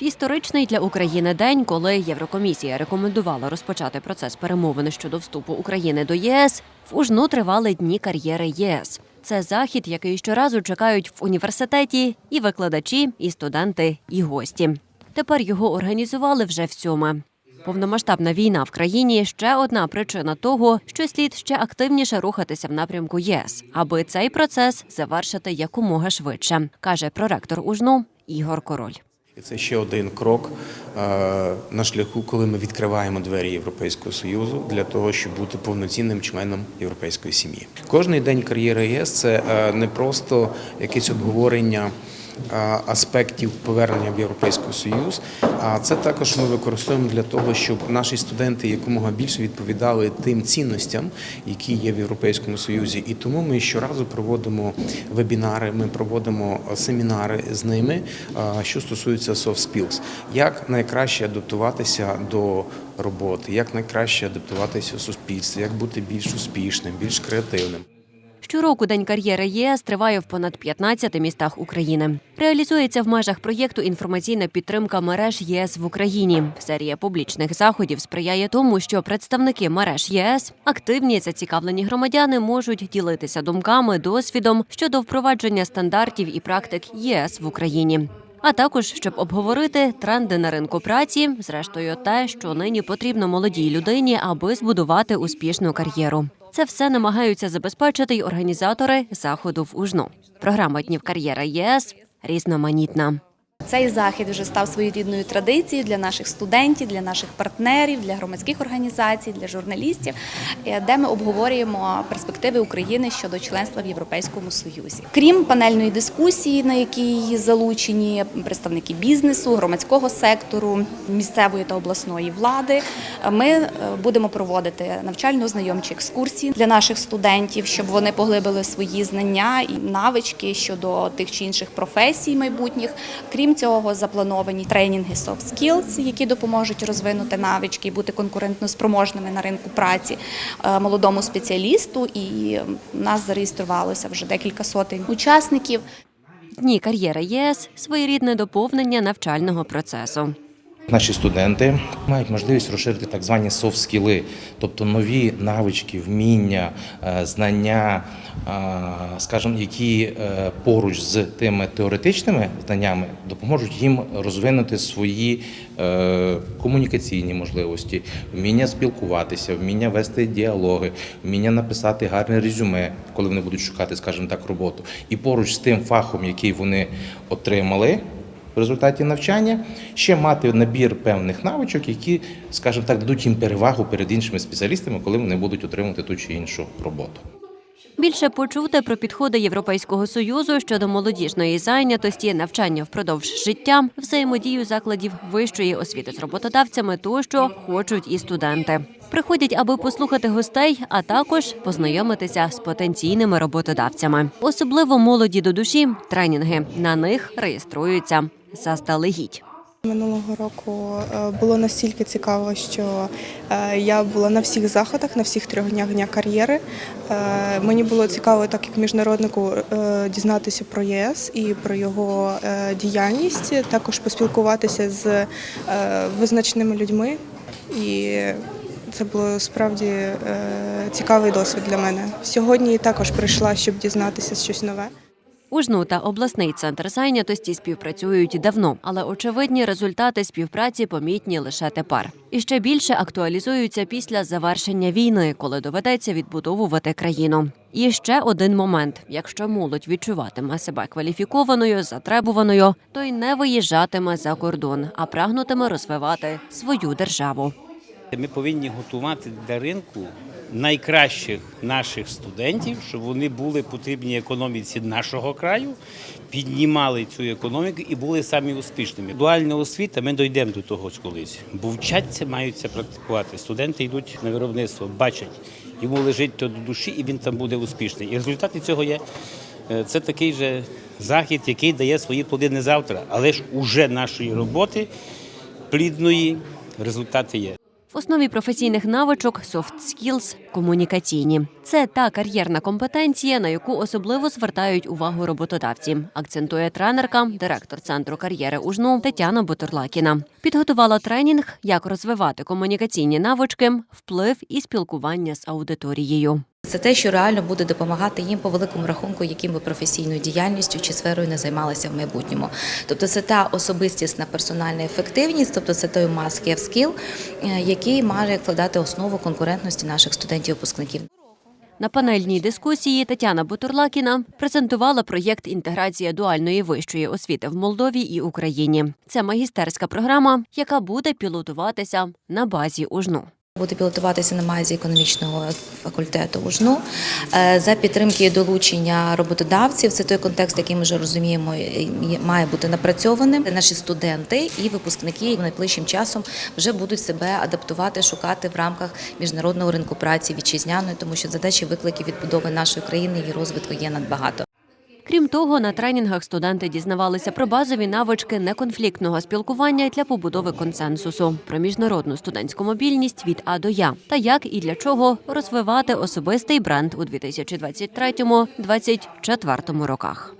В історичний для України день, коли Єврокомісія рекомендувала розпочати процес перемовин щодо вступу України до ЄС, в Ужну тривали дні кар'єри ЄС. Це захід, який щоразу чекають в університеті і викладачі, і студенти, і гості. Тепер його організували вже в сьоме. Повномасштабна війна в країні ще одна причина того, що слід ще активніше рухатися в напрямку ЄС, аби цей процес завершити якомога швидше, каже проректор УЖНУ Ігор Король. Це ще один крок е, на шляху, коли ми відкриваємо двері Європейського союзу для того, щоб бути повноцінним членом європейської сім'ї. Кожний день кар'єри ЄС це е, не просто якесь обговорення. е, Аспектів повернення в Європейський Союз, а це також ми використовуємо для того, щоб наші студенти якомога більше відповідали тим цінностям, які є в Європейському Союзі. І тому ми щоразу проводимо вебінари, ми проводимо семінари з ними, що стосується soft skills. як найкраще адаптуватися до роботи, як найкраще адаптуватися в суспільстві, як бути більш успішним, більш креативним. Щороку День кар'єри ЄС триває в понад 15 містах України. Реалізується в межах проєкту інформаційна підтримка мереж ЄС в Україні. Серія публічних заходів сприяє тому, що представники мереж ЄС, активні зацікавлені громадяни можуть ділитися думками, досвідом щодо впровадження стандартів і практик ЄС в Україні. А також щоб обговорити тренди на ринку праці, зрештою, те, що нині потрібно молодій людині, аби збудувати успішну кар'єру. Це все намагаються забезпечити й організатори заходу в Ужну. Програма днів кар'єри ЄС різноманітна. Цей захід вже став своєрідною традицією для наших студентів, для наших партнерів, для громадських організацій, для журналістів, е, де ми обговорюємо перспективи України щодо членства в Європейському Союзі. Крім панельної дискусії, на якій залучені представники бізнесу, громадського сектору, місцевої та обласної влади, е, ми е, будемо проводити навчально-знайомчі екскурсії для наших студентів, щоб вони поглибили свої знання і навички щодо тих чи інших професій майбутніх. Крім цього, заплановані тренінги soft skills, які допоможуть розвинути навички і бути конкурентно спроможними на ринку праці е, молодому спеціалісту. І нас зареєструвалося вже декілька сотень учасників. Дні кар'єра ЄС своєрідне доповнення навчального процесу. Наші студенти мають можливість розширити так звані софт-скіли, тобто нові навички, вміння, е, знання, е, скажімо, які е, поруч з тими теоретичними знаннями допоможуть їм розвинути свої комунікаційні можливості, вміння спілкуватися, вміння вести діалоги, вміння написати гарне резюме, коли вони будуть шукати, скажімо так, роботу. І поруч з тим фахом, який вони отримали в результаті навчання ще мати набір певних навичок, які, скажімо так, дадуть їм перевагу перед іншими спеціалістами, коли вони будуть отримувати ту чи іншу роботу. Більше почути про підходи Європейського союзу щодо молодіжної зайнятості, навчання впродовж життя, взаємодію закладів вищої освіти з роботодавцями, тощо хочуть і студенти. Приходять, аби послухати гостей, а також познайомитися з потенційними роботодавцями. Особливо молоді до душі тренінги. На них реєструються заздалегідь. Минулого року е, було настільки цікаво, що е, я була на всіх заходах, на всіх трьох днях дня кар'єри. Е, Мені було цікаво, так як міжнароднику, дізнатися про єС і про його діяльність, також поспілкуватися з визначеними людьми. І це було справді цікавий досвід для мене. Сьогодні також прийшла, щоб дізнатися щось нове. Ужну та обласний центр зайнятості співпрацюють давно, але очевидні результати співпраці помітні лише тепер. І ще більше актуалізуються після завершення війни, коли доведеться відбудовувати країну. І ще один момент: якщо молодь відчуватиме себе кваліфікованою, затребуваною, то й не виїжджатиме за кордон, а прагнутиме розвивати свою державу. Ми повинні готувати для ринку найкращих наших студентів, щоб вони були потрібні економіці нашого краю, піднімали цю економіку і були самі успішними. Дуальна освіта, ми дійдемо до того колись, бо вчаться, маються практикувати. Студенти йдуть на виробництво, бачать, йому лежить то до душі, і він там буде успішний. І результати цього є. Е, Це такий же захід, який дає свої плоди не завтра, але ж уже нашої роботи плідної результати є. Основі професійних навичок soft skills – комунікаційні. Це та кар'єрна компетенція, на яку особливо звертають увагу роботодавці, акцентує тренерка, директор центру кар'єри УЖНУ Тетяна Бутерлакіна. Підготувала тренінг, як розвивати комунікаційні навички, вплив і спілкування з аудиторією. Це те, що реально буде допомагати їм по великому рахунку, яким би професійною діяльністю чи сферою не займалися в майбутньому. Тобто це та особистісна персональна ефективність, тобто це той have skill, е, який має вкладати основу конкурентності наших студентів-випускників. На панельній дискусії Тетяна Бутурлакіна презентувала проєкт інтеграція дуальної вищої освіти в Молдові і Україні. Це магістерська програма, яка буде пілотуватися на базі УЖНУ. Буде пілотуватися на базі економічного факультету УЖНУ Е, за підтримки долучення роботодавців. Це той контекст, який ми вже розуміємо, має бути напрацьованим. Наші студенти і випускники найближчим часом вже будуть себе адаптувати, шукати в рамках міжнародного ринку праці вітчизняної, тому що задачі виклики відбудови нашої країни і розвитку є надбагато. Крім того, на тренінгах студенти дізнавалися про базові навички неконфліктного спілкування для побудови консенсусу, про міжнародну студентську мобільність від А до Я та як і для чого розвивати особистий бренд у 2023-2024 роках.